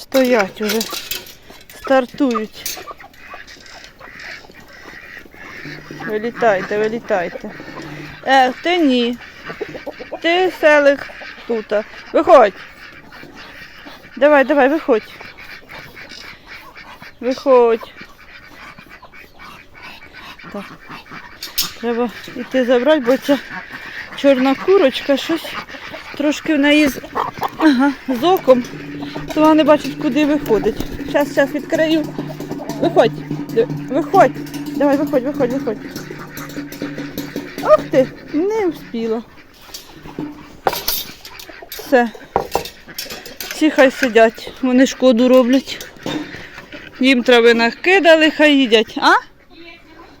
Стоять уже. Стартують. Вилітайте, вилітайте. Е, ти ні. Ти селик тут. Виходь. Давай, давай, виходь. Виходь. Так. Треба йти забрати, бо ця чорна курочка щось трошки в неї з, ага, з оком, то вона не бачить, куди виходить. Зараз, зараз відкрию. Виходь. Виходь. Давай, виходь, виходь, виходь. Ох ти, не встигла. Все. Всі хай сидять, вони шкоду роблять. Їм трави накидали, хай їдять. А?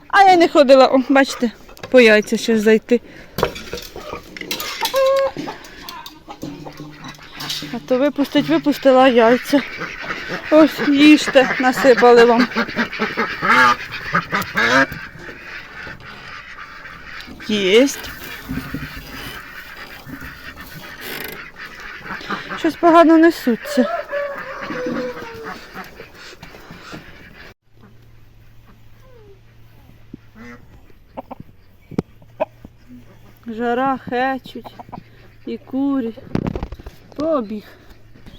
А я не ходила, о, бачите, по яйця ще зайти. То випустить, випустила яйця. Ось їжте, насипали вам. Єсть. Щось погано несуться. Жара хечуть і курі. Побіг.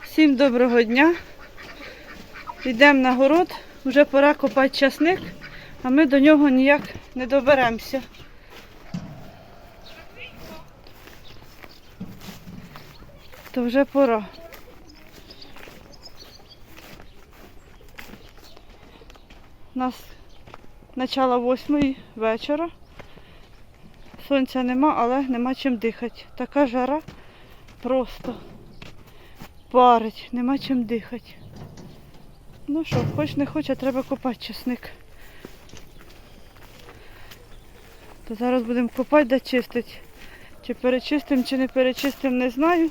Всім доброго дня. Йдемо на город. Вже пора копати часник, а ми до нього ніяк не доберемося. То вже пора. У нас начало восьмої вечора. Сонця нема, але нема чим дихати. Така жара просто парить, нема чим дихати. Ну що, хоч не хоче, треба копати часник. То зараз будемо копати да чистити. Чи перечистимо, чи не перечистимо, не знаю.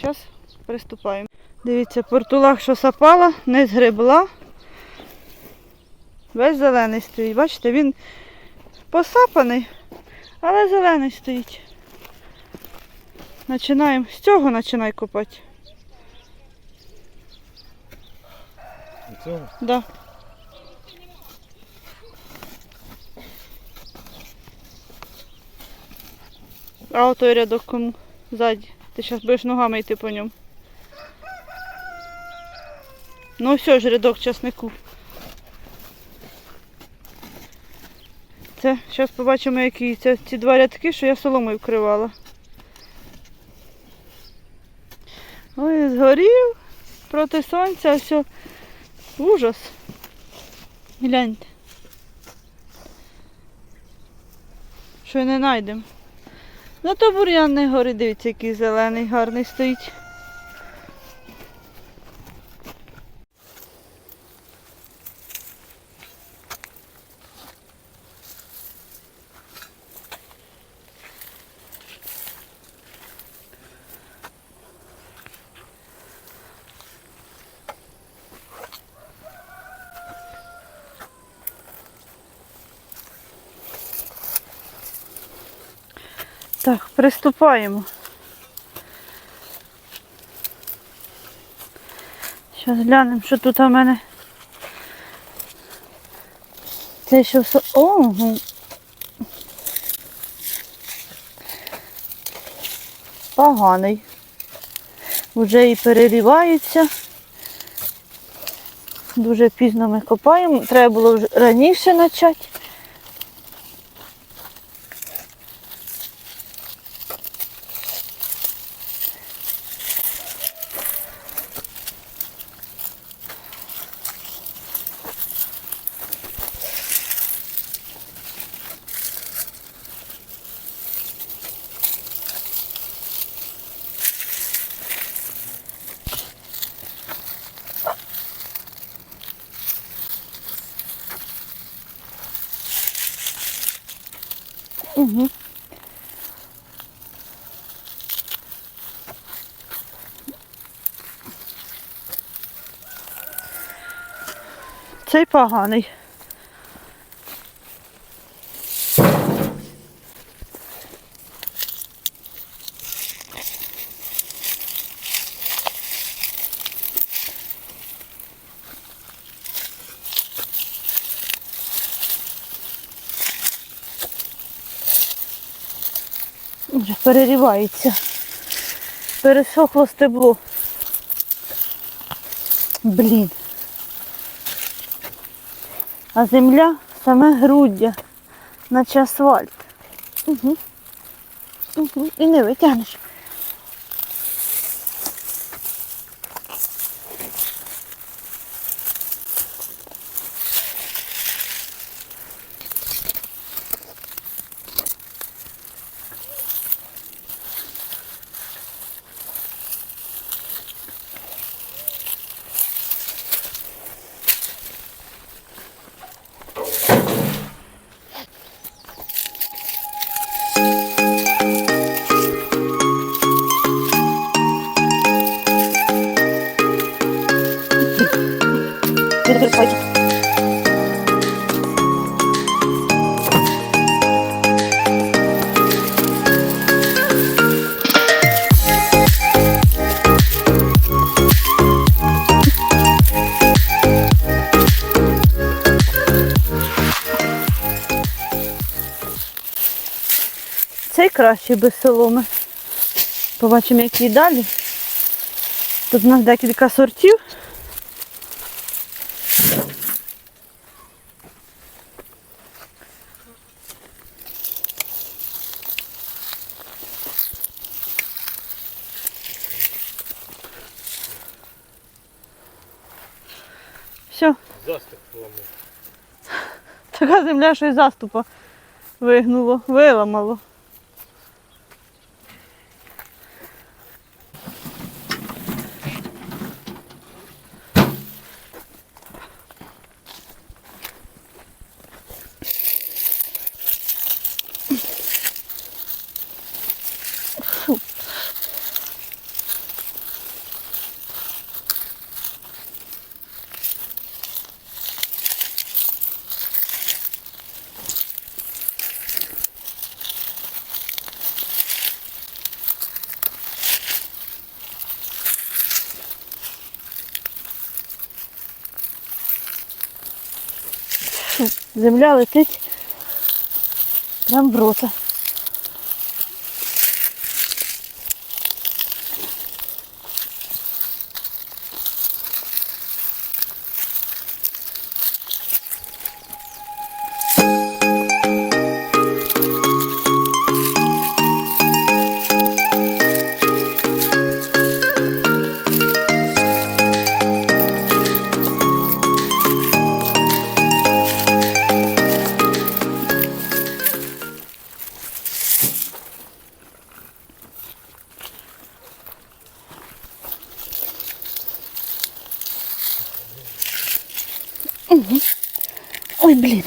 Зараз приступаємо. Дивіться, портулах, що сапала, не згребла. Весь зелений стоїть. Бачите, він посапаний, але зелений стоїть. Починаємо. З цього починай копати. Цього? Да. А отой рядок кому ззаді. Ти зараз будеш ногами йти по ньому. Ну все ж рядок часнику. Це зараз побачимо, які це ці два рядки, що я соломою вкривала. Ой, згорів проти сонця, все. Ужас. Гляньте. Що не знайдемо. Ну то бур'ян не горить, дивіться, який зелений, гарний стоїть. Так, приступаємо. Зараз глянемо, що тут у мене. Це що со... Ого. Поганий. Уже і переріваються. Дуже пізно ми копаємо. Треба було вже раніше почати. Угу. Цей поганий. вже перерівається. Пересохло стебло. Блін. А земля саме груддя, наче асфальт. Угу. Угу. І не витягнеш. Пойдем. Цей краще без соломи. Побачимо, які далі. Тут у нас декілька сортів. Все, Заступ поламав. така земля, що й заступа вигнуло, виламало. Земля летить прям в рота. Ой, блін.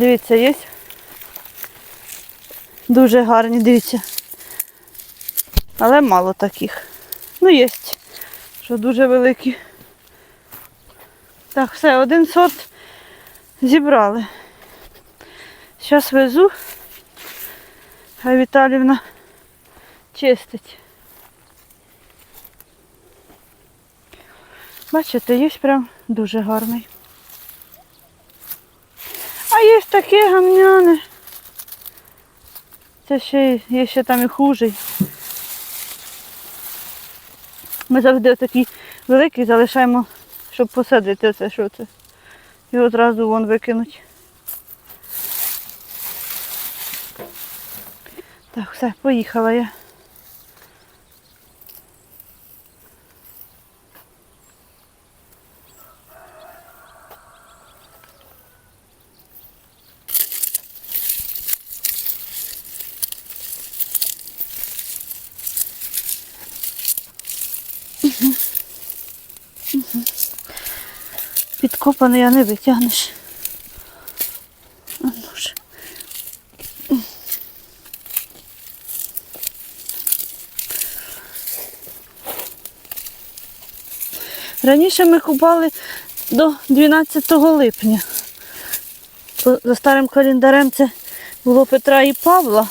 Дивіться, є. Дуже гарні, дивіться. Але мало таких. Ну, є, що дуже великі. Так, все, один сорт зібрали. Зараз везу. Хай Віталівна чистить. Бачите, є прям дуже гарний. А є таке гамняне. Це ще є ще там і хужий. Ми завжди такий великий залишаємо, щоб посадити оце, що це. Його одразу вон викинуть. Так, все, поїхала я. Підкопаний, а не витягнеш. Раніше ми купали до 12 липня. За старим календарем це було Петра і Павла.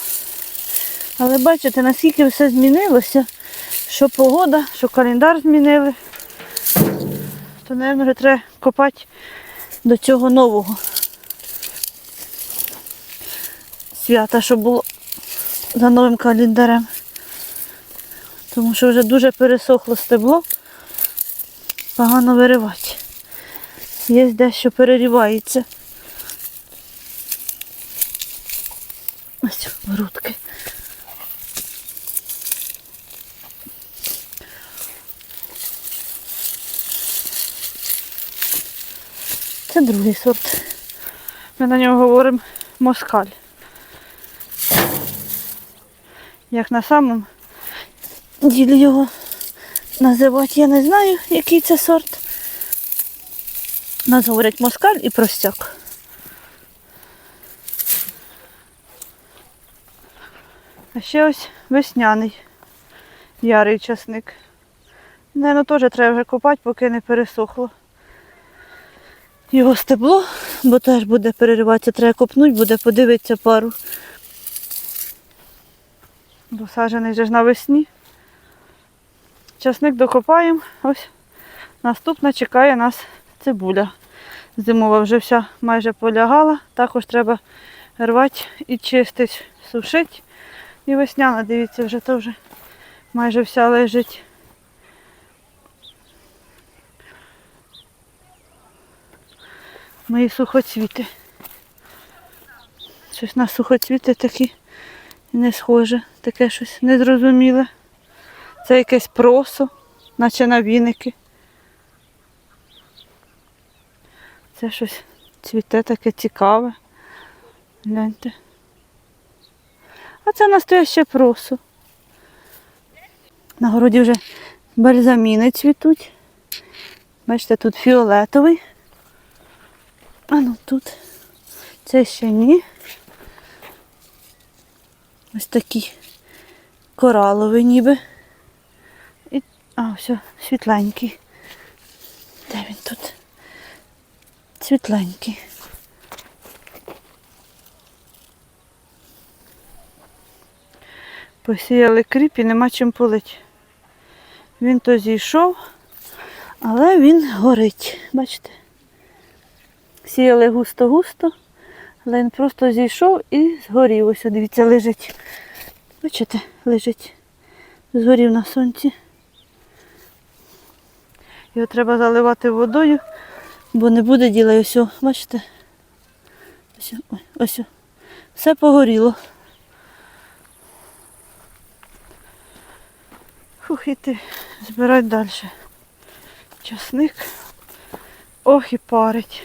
Але бачите, наскільки все змінилося, що погода, що календар змінили, то, мабуть, вже треба копати до цього нового свята, що було за новим календарем. Тому що вже дуже пересохло стебло, погано виривати. Є дещо перерівається. Ось грудки. Це другий сорт. Ми на нього говоримо москаль. Як на самому ділі його називати, я не знаю, який це сорт. Нас говорять москаль і простяк. А ще ось весняний ярий часник. Наверно, теж треба вже копати, поки не пересохло. Його стебло, бо теж буде перериватися, треба копнути, буде подивитися пару. Бо саджаний вже ж навесні. Часник докопаємо. Ось наступна чекає нас цибуля. Зимова вже вся майже полягала. Також треба рвати і чистити, сушити. І весняна, дивіться, вже теж майже вся лежить. Мої сухоцвіти. Щось на сухоцвіти такі не схоже, таке щось незрозуміле. Це якесь просо, наче на віники. Це щось цвіте таке цікаве. Гляньте. А це настояще просо. На городі вже бальзаміни цвітуть. Бачите, тут фіолетовий. А ну тут. Це ще ні. Ось такий кораловий ніби. І... А, все, світленький. Де він тут? Світленький. Посіяли кріп і нема чим полить. Він то зійшов, але він горить. Бачите? Сіяли густо-густо, але він просто зійшов і згорів. Ось, дивіться, лежить. Бачите, лежить. Згорів на сонці. Його треба заливати водою, бо не буде діла. Ось, бачите? Ось, ось. Все погоріло. Фух, іти збирати далі. Часник. Ох і парить.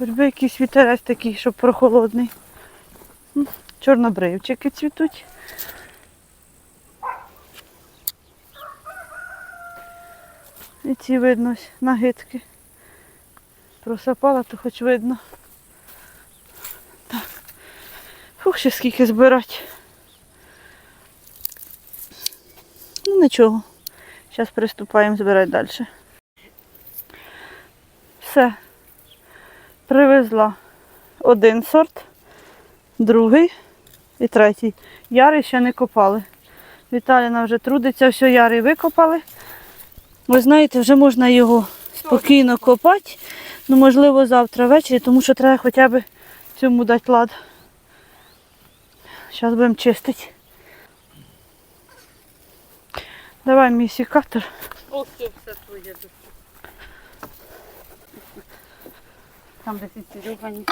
Хоч би якийсь вітерець такий, щоб прохолодний. Чорнобривчики цвітуть. І ці видно нагидки. Просапала, то хоч видно. Так. Фух, ще скільки збирати. Ну нічого. Зараз приступаємо збирати далі. Все. Привезла один сорт, другий і третій. Ярий ще не копали. Віталіна вже трудиться, все ярий викопали. Ви знаєте, вже можна його спокійно копати. Ну, можливо, завтра ввечері, тому що треба хоча б цьому дати лад. Зараз будемо чистити. Давай мій сікатор. Ось все твоє. Там десь ці зюгані.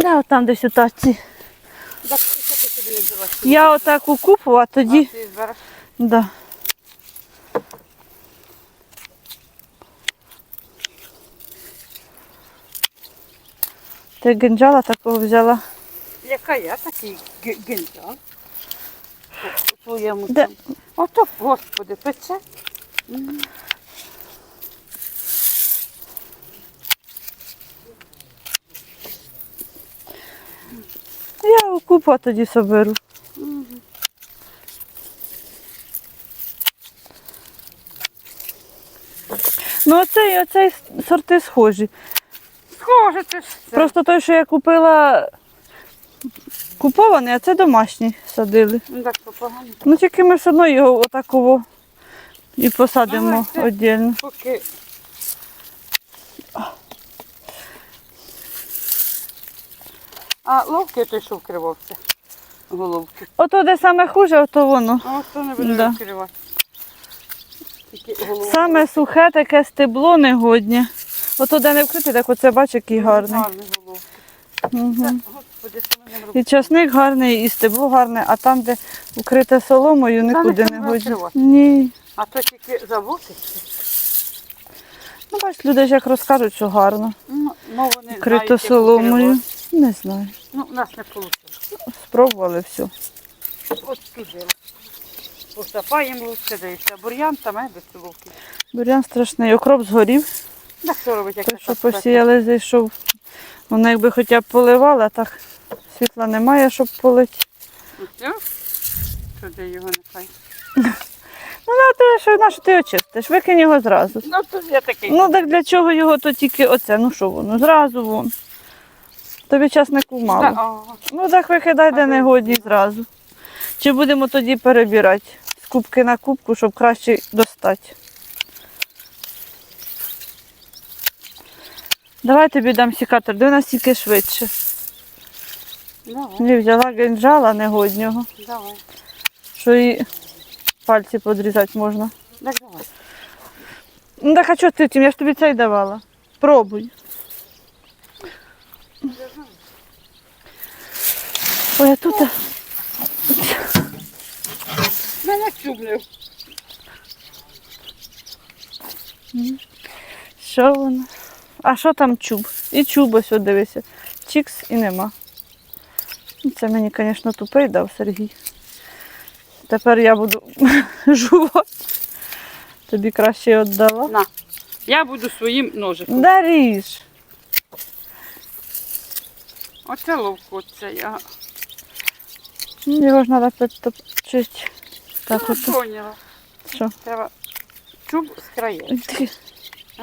Да, там десь у таці. Так, що ти собі не взяла? Я отак у купу, а тоді. Ти зараз Да. Ти гинджала такого взяла. Яка я такий генджал? У своєму Де? Ото, господи, пече. Да, купа тоді соберу. Мгм. Ну оцей, оцей сорти схожі. Схоже, це ж це. Просто той, що я купила купований, а це домашній садили. Ну, так погано. Ну тільки ми все одно його отаково і посадимо віддільно. Поки. А ловки той, що вкривався. Головки. Ото де саме хуже, ото воно. А ось то не буде Да. відкривати. Тільки голову. Саме сухе таке стебло негоднє. Ото де не вкрите, так оце бач, який гарний. Гарний головки. Угу. Господи, що? І часник гарний, і стебло гарне, а там, де укрите соломою, нікуди не треба годні. відкривати. Ні. А то тільки заводиться. Ну, бач, люди ж як розкажуть, що гарно. Ну, ну вони Вкрито знають, як соломою. вкривати. Не знаю. Ну, у нас не вийшло. Спробували все. От туди. Посапаємо лучше, дивіться. Бур'ян там, е, без соловки. Бурян страшний, окроп згорів. Так що робить, як Той, що посіяли, зайшов. Воно якби хоча б поливали, а так світла немає, щоб полити. Все? Туди його нехай. Ну, на те, що, на що ти очистиш, викинь його зразу. Ну, тут я такий. Ну так для чого його то тільки оце? Ну що воно? Зразу вон. Тобі часнику мало. Ну так викидай де Ага. негодні зразу. Чи будемо тоді перебирати з кубки на кубку, щоб краще достати? Давай тобі дам сікатор, де нас тільки швидше. Давай, Не взяла генджала негоднього, давай. що і пальці подрізати можна. Так, давай. Ну так а чого ти тим? Я ж тобі цей давала. Пробуй. Ой, а тут. Мене чублив. Що воно? А що там чуб? І чуб ось дивися. Чікс і нема. Ну, Це мені, звісно, тупий дав Сергій. Тепер я буду жувати. Тобі краще віддала. На. Я буду своїм ножиком. Да ріж. Оце ловко, оце я. Ну, Його ж треба підтопчити. Так Ну, от. поняла. Що? Треба чуб з краєм. Ти А,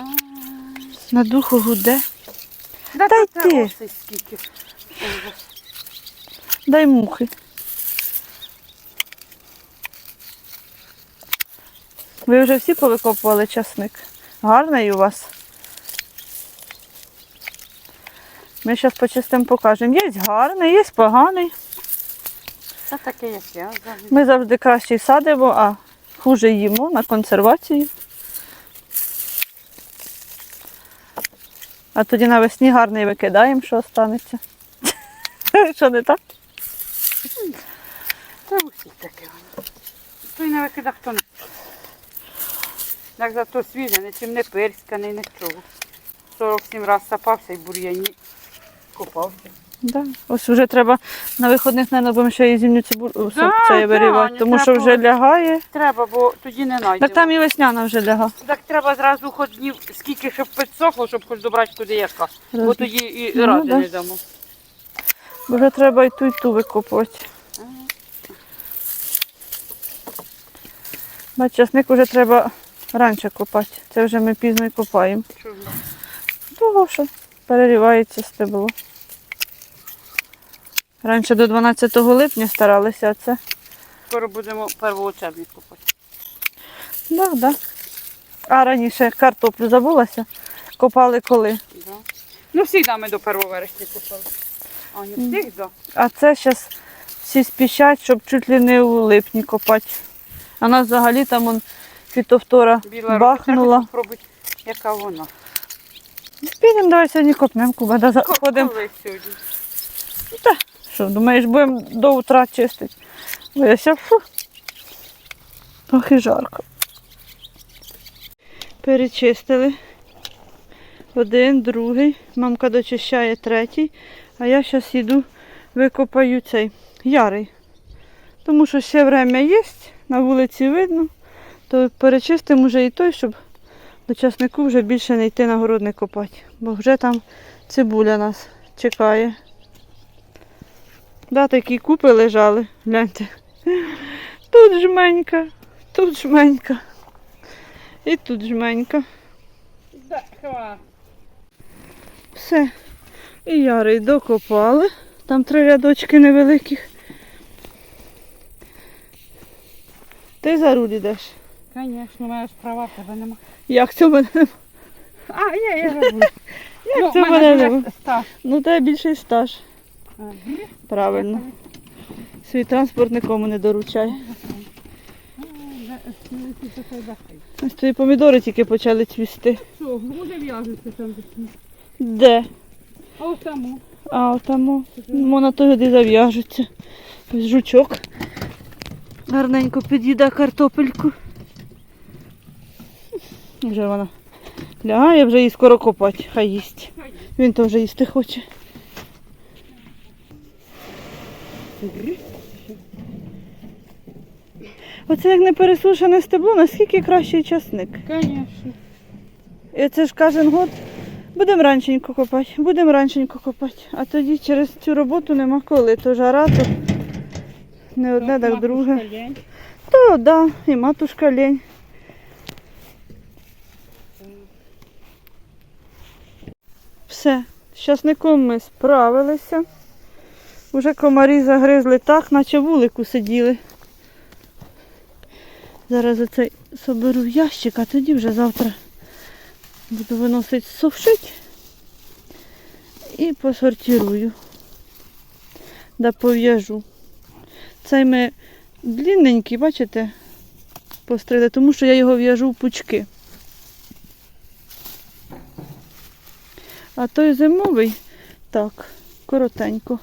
На духу гуде. Да Та тут це оси скільки. Ой, Дай мухи. Ви вже всі повикопували часник. Гарний у вас. Ми зараз почистимо покажемо. Є гарний, є поганий. Це таке, як я. Ми завжди краще садимо, а хуже їмо на консервацію. А тоді навесні гарний викидаємо, що останеться. Що не так? Це у всіх таке воно. Той не викида, хто не. Так зато свіже, нічим не пирсканий, нічого. 47 раз сапався і бур'яні копався. Да. Ось вже треба на виходних не будемо ще і зимню цибулю Да, вирівати, не тому що треба. вже лягає. Треба, бо тоді не знайдемо. Так там і весняна вже ляга. Так треба зразу хоч днів, скільки щоб підсохло, щоб хоч добрати куди яка. Бо тоді і Ну, ради да. не дамо. Бо Вже треба і ту, і ту викопувати. Бач, часник вже треба раніше копати. Це вже ми пізно і копаємо. Чого? Того що перерівається стебло. Раніше до 12 липня старалися, а це. Скоро будемо первоочерний копати. Да, да. А раніше картоплю забулася. Копали коли. Да. Ну, завжди ми до 1 вересня копали. А не всіх, да. А це зараз всі спішать, щоб чуть ли не у липні копати. А нас взагалі там он фітофтора Біла бахнула. спробуй, яка вона. Підемо, давай сьогодні копнемо, Куба, да, заходимо. Сьогодні? Що, думаєш, будемо до утра чистити? Бо я ся фу. Трохи жарко. Перечистили. Один, другий. Мамка дочищає третій. А я зараз йду, викопаю цей ярий. Тому що ще время є, на вулиці видно, то перечистимо вже і той, щоб до часнику вже більше не йти на город не копати. Бо вже там цибуля нас чекає. Да, такі купи лежали. Гляньте. Тут жменька, тут жменька. І тут жменька. Все. І ярий докопали. Там три рядочки невеликих. Ти за руль ідеш. Звісно, маєш права, тебе нема. Як це мене? нема? А, ні, я забув. Як це в мене нема? стаж. Ну, тебе більший стаж. Ага. Правильно. Свій транспорт нікому не доручай. Ось твої помідори тільки почали цвісти. Що, буде в'яжеться там десь? Де? А ось тому. А, отамо. Вона тоді зав'яжеться. Ось жучок. Гарненько під'їде картопельку. Вже вона лягає, вже їй скоро копати, хай їсть. Він теж їсти хоче. Оце як не пересушене стебло, наскільки кращий часник. Звісно. І це ж кожен год будемо ранченько копати, будемо ранченько копати. А тоді через цю роботу нема коли. То жара, то не одне, так друге. То да, і матушка лень. Все, з часником ми справилися. Уже комарі загризли так, наче вулику сиділи. Зараз оцей соберу в ящик, а тоді вже завтра буду виносити сушити і посортирую. Да пов'яжу. Цей ми длинненький, бачите, пострили, тому що я його в'яжу в пучки. А той зимовий так, коротенько.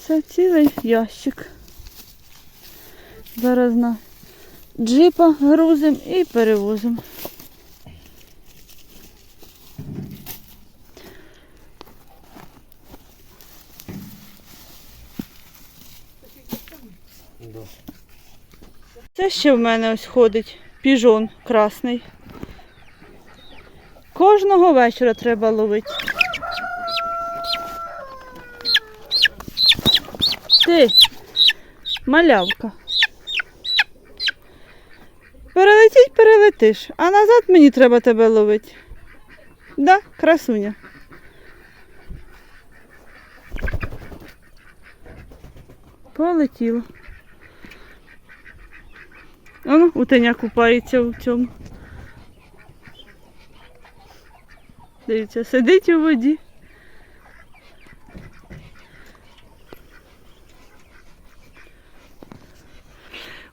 Це цілий ящик. Зараз на джипа грузимо і перевозимо. Це ще в мене ось ходить піжон красний. Кожного вечора треба ловити. Ти, малявка. Перелетіть, перелетиш, а назад мені треба тебе ловити. Да, красуня. Полетіло. Воно утеня купається у цьому. Дивіться, сидить у воді.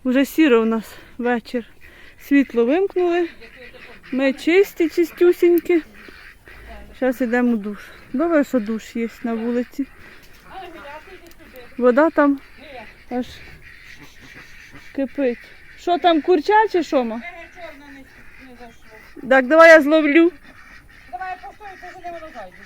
Уже сіро у нас вечір. Світло вимкнули. Ми чисті, чистюсінькі. Зараз йдемо у душ. Добре, що душ є на вулиці. Вода там аж кипить. Що там, курча чи що? ма? Так, давай я зловлю. camera.